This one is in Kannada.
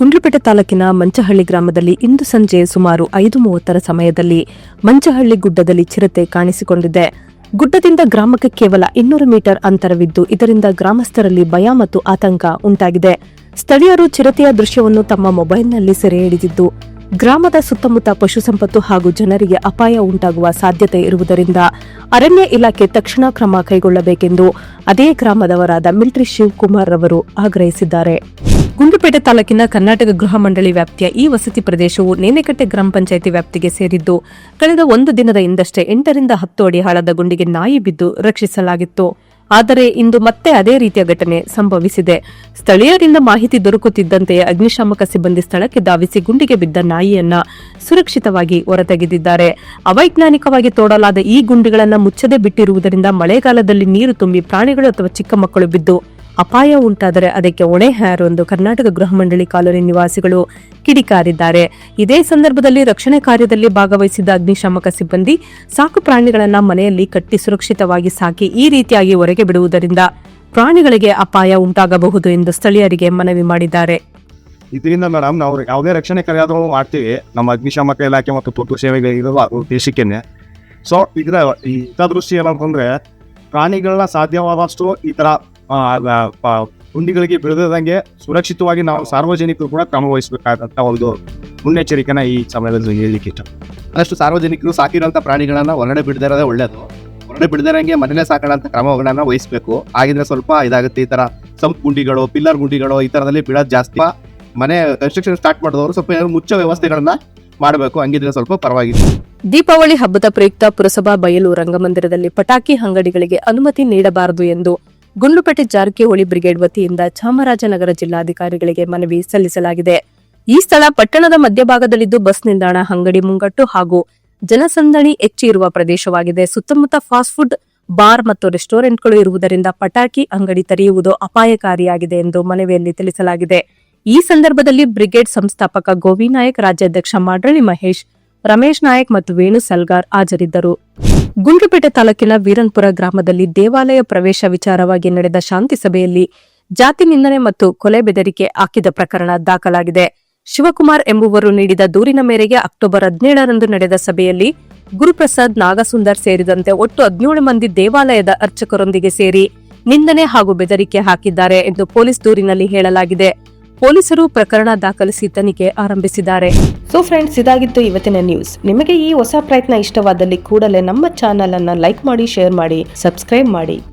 ಗುಂಡ್ಲುಪೇಟೆ ತಾಲೂಕಿನ ಮಂಚಹಳ್ಳಿ ಗ್ರಾಮದಲ್ಲಿ ಇಂದು ಸಂಜೆ ಸುಮಾರು ಐದು ಮೂವತ್ತರ ಸಮಯದಲ್ಲಿ ಮಂಚಹಳ್ಳಿ ಗುಡ್ಡದಲ್ಲಿ ಚಿರತೆ ಕಾಣಿಸಿಕೊಂಡಿದೆ. ಗುಡ್ಡದಿಂದ ಗ್ರಾಮಕ್ಕೆ ಕೇವಲ ಇನ್ನೂರು ಮೀಟರ್ ಅಂತರವಿದ್ದು ಇದರಿಂದ ಗ್ರಾಮಸ್ಥರಲ್ಲಿ ಭಯ ಮತ್ತು ಆತಂಕ ಉಂಟಾಗಿದೆ. ಸ್ಥಳೀಯರು ಚಿರತೆಯ ದೃಶ್ಯವನ್ನು ತಮ್ಮ ಮೊಬೈಲ್ನಲ್ಲಿ ಸೆರೆ ಹಿಡಿದಿದ್ದು, ಗ್ರಾಮದ ಸುತ್ತಮುತ್ತ ಪಶುಸಂಪತ್ತು ಹಾಗೂ ಜನರಿಗೆ ಅಪಾಯ ಉಂಟಾಗುವ ಸಾಧ್ಯತೆ ಇರುವುದರಿಂದ ಅರಣ್ಯ ಇಲಾಖೆ ತಕ್ಷಣ ಕ್ರಮ ಕೈಗೊಳ್ಳಬೇಕೆಂದು ಅದೇ ಗ್ರಾಮದವರಾದ ಮಿಲ್ಟ್ರಿ ಶಿವಕುಮಾರ್ ರವರು ಆಗ್ರಹಿಸಿದ್ದಾರೆ. ಗುಂಡ್ಲುಪೇಟೆ ತಾಲೂಕಿನ ಕರ್ನಾಟಕ ಗೃಹ ಮಂಡಳಿ ವ್ಯಾಪ್ತಿಯ ಈ ವಸತಿ ಪ್ರದೇಶವು ನೇನೆಕಟ್ಟೆ ಗ್ರಾಮ ಪಂಚಾಯಿತಿ ವ್ಯಾಪ್ತಿಗೆ ಸೇರಿದ್ದು, ಕಳೆದ ಒಂದು ದಿನದ ಹಿಂದಷ್ಟೇ ಎಂಟರಿಂದ ಹತ್ತು ಅಡಿ ಆಳದ ಗುಂಡಿಗೆ ನಾಯಿ ಬಿದ್ದು ರಕ್ಷಿಸಲಾಗಿತ್ತು. ಆದರೆ ಇಂದು ಮತ್ತೆ ಅದೇ ರೀತಿಯ ಘಟನೆ ಸಂಭವಿಸಿದೆ. ಸ್ಥಳೀಯರಿಂದ ಮಾಹಿತಿ ದೊರಕುತ್ತಿದ್ದಂತೆಯೇ ಅಗ್ನಿಶಾಮಕ ಸಿಬ್ಬಂದಿ ಸ್ಥಳಕ್ಕೆ ಧಾವಿಸಿ ಗುಂಡಿಗೆ ಬಿದ್ದ ನಾಯಿಯನ್ನ ಸುರಕ್ಷಿತವಾಗಿ ಹೊರತೆಗೆದಿದ್ದಾರೆ. ಅವೈಜ್ಞಾನಿಕವಾಗಿ ತೋಡಲಾದ ಈ ಗುಂಡಿಗಳನ್ನು ಮುಚ್ಚದೆ ಬಿಟ್ಟಿರುವುದರಿಂದ ಮಳೆಗಾಲದಲ್ಲಿ ನೀರು ತುಂಬಿ ಪ್ರಾಣಿಗಳು ಅಥವಾ ಚಿಕ್ಕ ಮಕ್ಕಳು ಬಿದ್ದು ಅಪಾಯ ಉಂಟಾದರೆ ಅದಕ್ಕೆ ಹೊಣೆ ಹಾರೊಂದು ಕರ್ನಾಟಕ ಗೃಹ ಮಂಡಳಿ ಕಾಲೋನಿ ನಿವಾಸಿಗಳು ಕಿಡಿಕಾರಿದ್ದಾರೆ. ಇದೇ ಸಂದರ್ಭದಲ್ಲಿ ರಕ್ಷಣೆ ಕಾರ್ಯದಲ್ಲಿ ಭಾಗವಹಿಸಿದ್ದ ಅಗ್ನಿಶಾಮಕ ಸಿಬ್ಬಂದಿ ಸಾಕು ಪ್ರಾಣಿಗಳನ್ನ ಮನೆಯಲ್ಲಿ ಕಟ್ಟಿ ಸುರಕ್ಷಿತವಾಗಿ ಸಾಕಿ ಈ ರೀತಿಯಾಗಿ ಹೊರಗೆ ಬಿಡುವುದರಿಂದ ಪ್ರಾಣಿಗಳಿಗೆ ಅಪಾಯ ಉಂಟಾಗಬಹುದು ಎಂದು ಸ್ಥಳೀಯರಿಗೆ ಮನವಿ ಮಾಡಿದ್ದಾರೆ. ಇದರಿಂದ ಮೇಡಮ್ ನಾವು ಯಾವುದೇ ರಕ್ಷಣೆ ಕಾರ್ಯಾದರೂ ಮಾಡ್ತೀವಿ. ನಮ್ಮ ಅಗ್ನಿಶಾಮಕ ಇಲಾಖೆ ಮತ್ತು ತುರ್ತು ಸೇವೆಗಳಿರುವ ಉದ್ದೇಶಕ್ಕೇನೆ. ಸೊ ಇದರ ಈ ಹಿತದೃಷ್ಟಿ ಏನಂತಂದ್ರೆ ಪ್ರಾಣಿಗಳನ್ನ ಸಾಧ್ಯವಾದಷ್ಟು ಈ ಥರ ಗುಂಡಿಗಳಿಗೆ ಬೀಳದಂಗೆ ಸುರಕ್ಷಿತವಾಗಿ ನಾವು ಸಾರ್ವಜನಿಕರು ಕೂಡ ಕ್ರಮ ವಹಿಸಬೇಕಾದಂತ ಒಂದು ಮುನ್ನೆಚ್ಚರಿಕೆನ ಈ ಸಮಯದಲ್ಲಿ ಹೇಳಲಿಕ್ಕೆ ಇಷ್ಟ. ಆದಷ್ಟು ಸಾರ್ವಜನಿಕರು ಸಾಕಿರೋಂಥ ಪ್ರಾಣಿಗಳನ್ನ ಹೊರಗಡೆ ಬಿಡದೇ ಇರೋದೇ ಒಳ್ಳೇದು. ಹೊರಗಡೆ ಬಿಡದಿರಂಗೆ ಮನೇಲೆ ಸಾಕೋಣ ಅಂತ ಕ್ರಮಗಳನ್ನ ವಹಿಸಬೇಕು. ಆಗಿದ್ರೆ ಸ್ವಲ್ಪ ಇದಾಗುತ್ತೆ ಈ ತರ ಸಂಪ್ ಗುಂಡಿಗಳು ಪಿಲ್ಲರ್ ಗುಂಡಿಗಳು ಈ ತರದಲ್ಲಿ ಬಿಡೋದು ಜಾಸ್ತಿ. ಮನೆ ಕನ್ಸ್ಟ್ರಕ್ಷನ್ ಸ್ಟಾರ್ಟ್ ಮಾಡಿದವರು ಸ್ವಲ್ಪ ಏನಾದ್ರು ಮುಚ್ಚೋ ವ್ಯವಸ್ಥೆಗಳನ್ನ ಮಾಡಬೇಕು. ಹಂಗಿದ್ರೆ ಸ್ವಲ್ಪ ಪರವಾಗಿಲ್ಲ. ದೀಪಾವಳಿ ಹಬ್ಬದ ಪ್ರಯುಕ್ತ ಪುರಸಭಾ ಬಯಲು ರಂಗಮಂದಿರದಲ್ಲಿ ಪಟಾಕಿ ಅಂಗಡಿಗಳಿಗೆ ಅನುಮತಿ ನೀಡಬಾರದು ಎಂದು ಗುಂಡ್ಲುಪೇಟೆ ಜಾರಕಿಹೊಳಿ ಬ್ರಿಗೇಡ್ ವತಿಯಿಂದ ಚಾಮರಾಜನಗರ ಜಿಲ್ಲಾಧಿಕಾರಿಗಳಿಗೆ ಮನವಿ ಸಲ್ಲಿಸಲಾಗಿದೆ. ಈ ಸ್ಥಳ ಪಟ್ಟಣದ ಮಧ್ಯಭಾಗದಲ್ಲಿದ್ದು ಬಸ್ ನಿಲ್ದಾಣ, ಅಂಗಡಿ ಮುಂಗಟ್ಟು ಹಾಗೂ ಜನಸಂದಣಿ ಹೆಚ್ಚು ಇರುವ ಪ್ರದೇಶವಾಗಿದೆ. ಸುತ್ತಮುತ್ತ ಫಾಸ್ಟ್ ಫುಡ್, ಬಾರ್ ಮತ್ತು ರೆಸ್ಟೋರೆಂಟ್ಗಳು ಇರುವುದರಿಂದ ಪಟಾಕಿ, ಅಂಗಡಿ ತೆರೆಯುವುದು ಅಪಾಯಕಾರಿಯಾಗಿದೆ ಎಂದು ಮನವಿಯಲ್ಲಿ ತಿಳಿಸಲಾಗಿದೆ. ಈ ಸಂದರ್ಭದಲ್ಲಿ ಬ್ರಿಗೇಡ್ ಸಂಸ್ಥಾಪಕ ಗೋವಿನಾಯಕ್, ರಾಜ್ಯಾಧ್ಯಕ್ಷ ಮಾಡರಳಿ ಮಹೇಶ್ ರಮೇಶ್ ನಾಯಕ್ ಮತ್ತು ವೇಣು ಸಲ್ಗಾರ್ ಹಾಜರಿದ್ದರು. ಗುಂಡ್ಲುಪೇಟೆ ತಾಲೂಕಿನ ವೀರನ್ಪುರ ಗ್ರಾಮದಲ್ಲಿ ದೇವಾಲಯ ಪ್ರವೇಶ ವಿಚಾರವಾಗಿ ನಡೆದ ಶಾಂತಿ ಸಭೆಯಲ್ಲಿ ಜಾತಿ ನಿಂದನೆ ಮತ್ತು ಕೊಲೆ ಬೆದರಿಕೆ ಹಾಕಿದ ಪ್ರಕರಣ ದಾಖಲಾಗಿದೆ. ಶಿವಕುಮಾರ್ ಎಂಬುವರು ನೀಡಿದ ದೂರಿನ ಮೇರೆಗೆ ಅಕ್ಟೋಬರ್ ಹದಿನೇಳರಂದು ನಡೆದ ಸಭೆಯಲ್ಲಿ ಗುರುಪ್ರಸಾದ್ ನಾಗಸುಂದರ್ ಸೇರಿದಂತೆ ಒಟ್ಟು ಹದಿನೇಳು ಮಂದಿ ದೇವಾಲಯದ ಅರ್ಚಕರೊಂದಿಗೆ ಸೇರಿ ನಿಂದನೆ ಹಾಗೂ ಬೆದರಿಕೆ ಹಾಕಿದ್ದಾರೆ ಎಂದು ಪೊಲೀಸ್ ದೂರಿನಲ್ಲಿ ಹೇಳಲಾಗಿದೆ. ಪೊಲೀಸರು ಪ್ರಕರಣ ದಾಖಲಿಸಿ ತನಿಖೆ ಆರಂಭಿಸಿದ್ದಾರೆ. ಸೊ ಫ್ರೆಂಡ್ಸ್ ಇದಾಗಿತ್ತು ಇವತ್ತಿನ ನ್ಯೂಸ್ ನಿಮಗೆ ಈ ಹೊಸ ಪ್ರಯತ್ನ ಇಷ್ಟವಾದಲ್ಲಿ ಕೂಡಲೇ ನಮ್ಮ ಚಾನೆಲ್ ಅನ್ನ ಲೈಕ್ ಮಾಡಿ ಶೇರ್ ಮಾಡಿ ಸಬ್ಸ್ಕ್ರೈಬ್ ಮಾಡಿ.